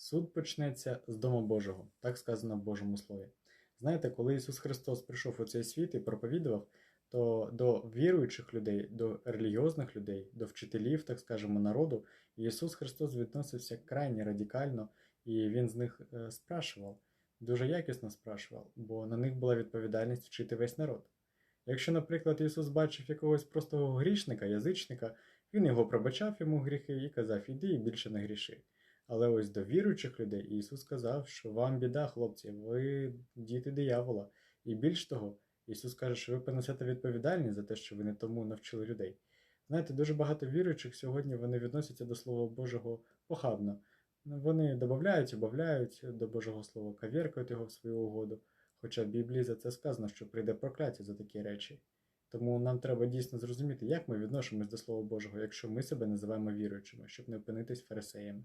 Суд почнеться з Дому Божого, так сказано в Божому Слові. Знаєте, коли Ісус Христос прийшов у цей світ і проповідував, то до віруючих людей, до релігіозних людей, до вчителів, так скажемо, народу, Ісус Христос відносився крайне радикально, і Він з них е, спрашував, дуже якісно спрашував, бо на них була відповідальність вчити весь народ. Якщо, наприклад, Ісус бачив якогось простого грішника, язичника, Він його пробачав йому гріхи і казав, іди і більше не гріши. Але ось до віруючих людей Ісус сказав, що вам біда, хлопці, ви діти диявола. І більш того, Ісус каже, що ви понесете відповідальність за те, що ви не тому навчили людей. Знаєте, дуже багато віруючих сьогодні вони відносяться до Слова Божого похабно. Вони додають, убавляють до Божого Слова, кавіркають його в свою угоду. Хоча в Біблії за це сказано, що прийде прокляття за такі речі. Тому нам треба дійсно зрозуміти, як ми відносимось до Слова Божого, якщо ми себе називаємо віруючими, щоб не опинитись фарисеями.